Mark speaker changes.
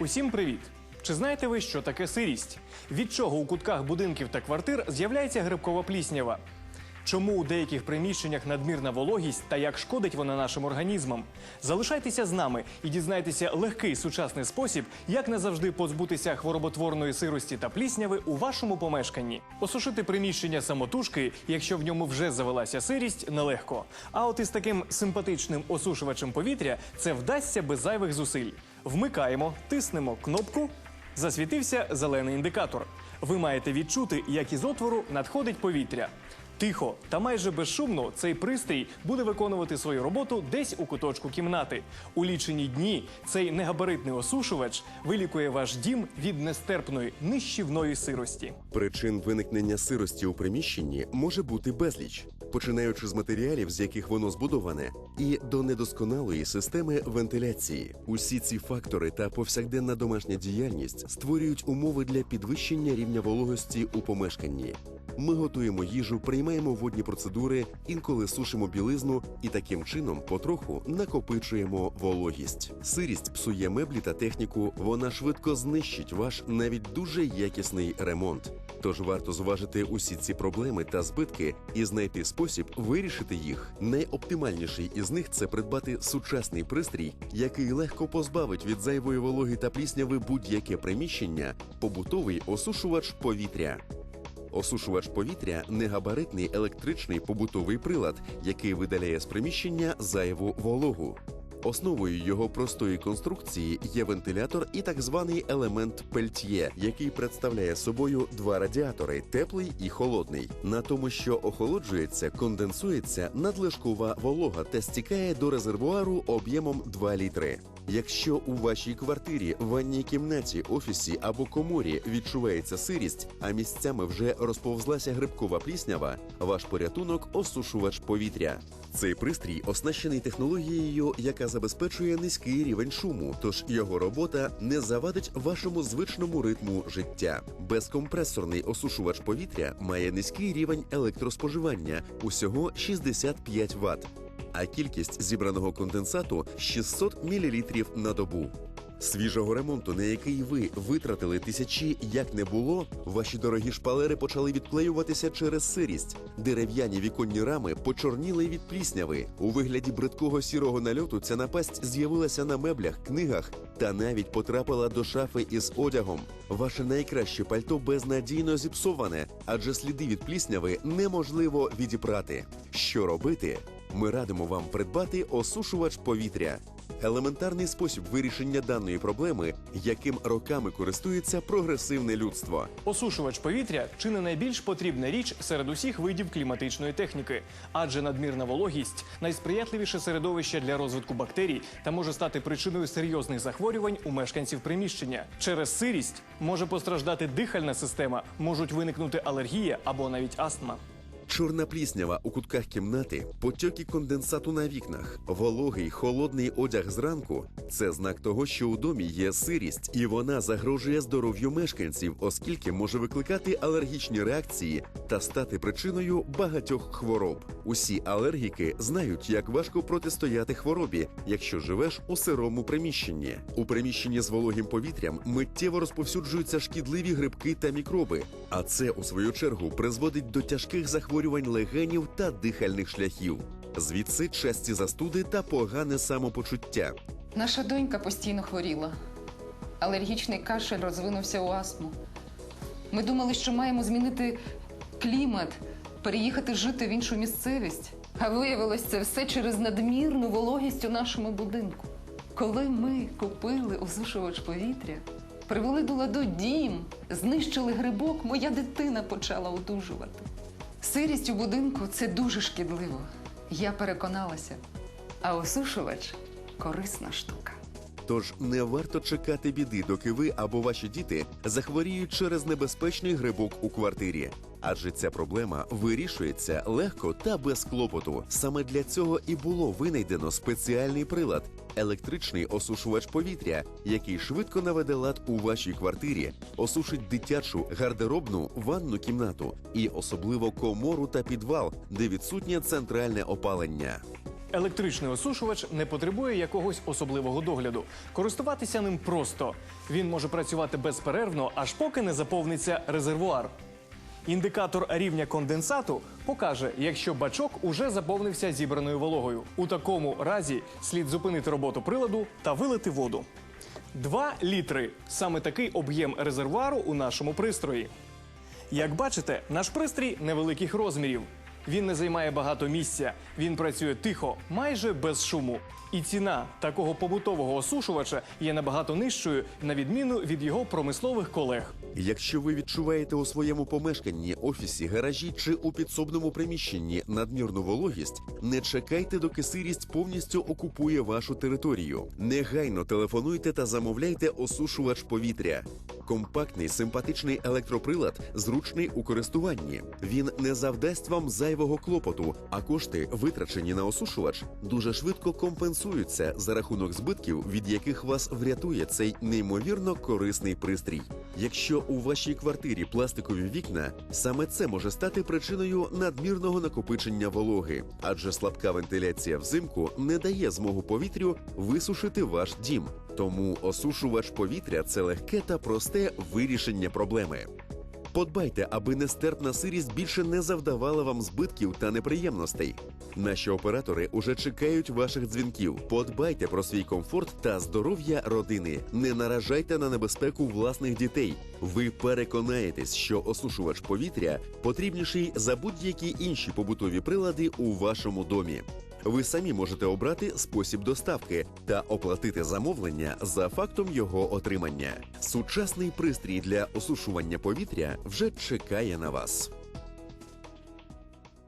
Speaker 1: Усім привіт! Чи знаєте ви, що таке сирість? Від чого у кутках будинків та квартир з'являється грибкова пліснява? Чому у деяких приміщеннях надмірна вологість та як шкодить вона нашим організмам? Залишайтеся з нами і дізнайтеся легкий сучасний спосіб, як не завжди позбутися хвороботворної сирості та плісняви у вашому помешканні. Осушити приміщення самотужки, якщо в ньому вже завелася сирість, нелегко. А от із таким симпатичним осушувачем повітря це вдасться без зайвих зусиль. Вмикаємо, тиснемо кнопку. Засвітився зелений індикатор. Ви маєте відчути, як із отвору надходить повітря. Тихо та майже безшумно цей пристрій буде виконувати свою роботу десь у куточку кімнати. У лічені дні цей негабаритний осушувач вилікує ваш дім від нестерпної нищівної сирості.
Speaker 2: Причин виникнення сирості у приміщенні може бути безліч, починаючи з матеріалів, з яких воно збудоване, і до недосконалої системи вентиляції. Усі ці фактори та повсякденна домашня діяльність створюють умови для підвищення рівня вологості у помешканні. Ми готуємо їжу, приймаємо водні процедури, інколи сушимо білизну і таким чином потроху накопичуємо вологість. Сирість псує меблі та техніку, вона швидко знищить ваш навіть дуже якісний ремонт. Тож варто зважити усі ці проблеми та збитки і знайти спосіб вирішити їх. Найоптимальніший із них це придбати сучасний пристрій, який легко позбавить від зайвої вологи та плісняви будь-яке приміщення, побутовий осушувач повітря. Осушувач повітря негабаритний електричний побутовий прилад, який видаляє з приміщення зайву вологу. Основою його простої конструкції є вентилятор і так званий елемент пельтьє, який представляє собою два радіатори теплий і холодний. На тому, що охолоджується, конденсується надлишкова волога та стікає до резервуару об'ємом 2 літри. Якщо у вашій квартирі, ванній кімнаті, офісі або коморі відчувається сирість, а місцями вже розповзлася грибкова пліснява, ваш порятунок осушувач повітря. Цей пристрій оснащений технологією, яка забезпечує низький рівень шуму, тож його робота не завадить вашому звичному ритму життя. Безкомпресорний осушувач повітря має низький рівень електроспоживання усього 65 Вт а кількість зібраного конденсату 600 мл на добу. Свіжого ремонту, на який ви витратили тисячі, як не було, ваші дорогі шпалери почали відклеюватися через сирість. Дерев'яні віконні рами почорніли від плісняви. У вигляді бридкого сірого нальоту ця напасть з'явилася на меблях, книгах та навіть потрапила до шафи із одягом. Ваше найкраще пальто безнадійно зіпсоване, адже сліди від плісняви неможливо відіпрати. Що робити? Ми радимо вам придбати осушувач повітря. Елементарний спосіб вирішення даної проблеми, яким роками користується прогресивне людство.
Speaker 1: Осушувач повітря чи не найбільш потрібна річ серед усіх видів кліматичної техніки, адже надмірна вологість найсприятливіше середовище для розвитку бактерій та може стати причиною серйозних захворювань у мешканців приміщення. Через сирість може постраждати дихальна система, можуть виникнути алергія або навіть астма.
Speaker 2: Чорна пліснява у кутках кімнати, потьоки конденсату на вікнах, вологий холодний одяг зранку це знак того, що у домі є сирість, і вона загрожує здоров'ю мешканців, оскільки може викликати алергічні реакції та стати причиною багатьох хвороб. Усі алергіки знають, як важко протистояти хворобі, якщо живеш у сирому приміщенні. У приміщенні з вологим повітрям миттєво розповсюджуються шкідливі грибки та мікроби, а це у свою чергу призводить до тяжких захворювань легенів та дихальних шляхів. Звідси часті застуди та погане самопочуття.
Speaker 3: Наша донька постійно хворіла. Алергічний кашель розвинувся у астму. Ми думали, що маємо змінити клімат, переїхати жити в іншу місцевість. А виявилось це все через надмірну вологість у нашому будинку. Коли ми купили осушувач повітря, привели до ладу дім, знищили грибок, моя дитина почала одужувати. Сирість у будинку це дуже шкідливо. Я переконалася. А осушувач корисна штука.
Speaker 2: Тож не варто чекати біди, доки ви або ваші діти захворіють через небезпечний грибок у квартирі. Адже ця проблема вирішується легко та без клопоту. Саме для цього і було винайдено спеціальний прилад електричний осушувач повітря, який швидко наведе лад у вашій квартирі, осушить дитячу гардеробну ванну кімнату і особливо комору та підвал, де відсутнє центральне опалення.
Speaker 1: Електричний осушувач не потребує якогось особливого догляду. Користуватися ним просто. Він може працювати безперервно, аж поки не заповниться резервуар. Індикатор рівня конденсату покаже, якщо бачок уже заповнився зібраною вологою. У такому разі слід зупинити роботу приладу та вилити воду. 2 літри саме такий об'єм резервуару у нашому пристрої. Як бачите, наш пристрій невеликих розмірів. Він не займає багато місця, він працює тихо, майже без шуму. І ціна такого побутового осушувача є набагато нижчою, на відміну від його промислових колег.
Speaker 2: Якщо ви відчуваєте у своєму помешканні, офісі, гаражі чи у підсобному приміщенні надмірну вологість, не чекайте, доки сирість повністю окупує вашу територію. Негайно телефонуйте та замовляйте осушувач повітря. Компактний симпатичний електроприлад, зручний у користуванні. Він не завдасть вам зайвого клопоту, а кошти, витрачені на осушувач, дуже швидко компенсуються за рахунок збитків, від яких вас врятує цей неймовірно корисний пристрій. Якщо у вашій квартирі пластикові вікна, саме це може стати причиною надмірного накопичення вологи, адже слабка вентиляція взимку не дає змогу повітрю висушити ваш дім. Тому осушувач повітря це легке та просте вирішення проблеми. Подбайте, аби нестерпна сирість більше не завдавала вам збитків та неприємностей. Наші оператори уже чекають ваших дзвінків. Подбайте про свій комфорт та здоров'я родини. Не наражайте на небезпеку власних дітей. Ви переконаєтесь, що осушувач повітря потрібніший за будь-які інші побутові прилади у вашому домі. Ви самі можете обрати спосіб доставки та оплатити замовлення за фактом його отримання. Сучасний пристрій для осушування повітря вже чекає на вас.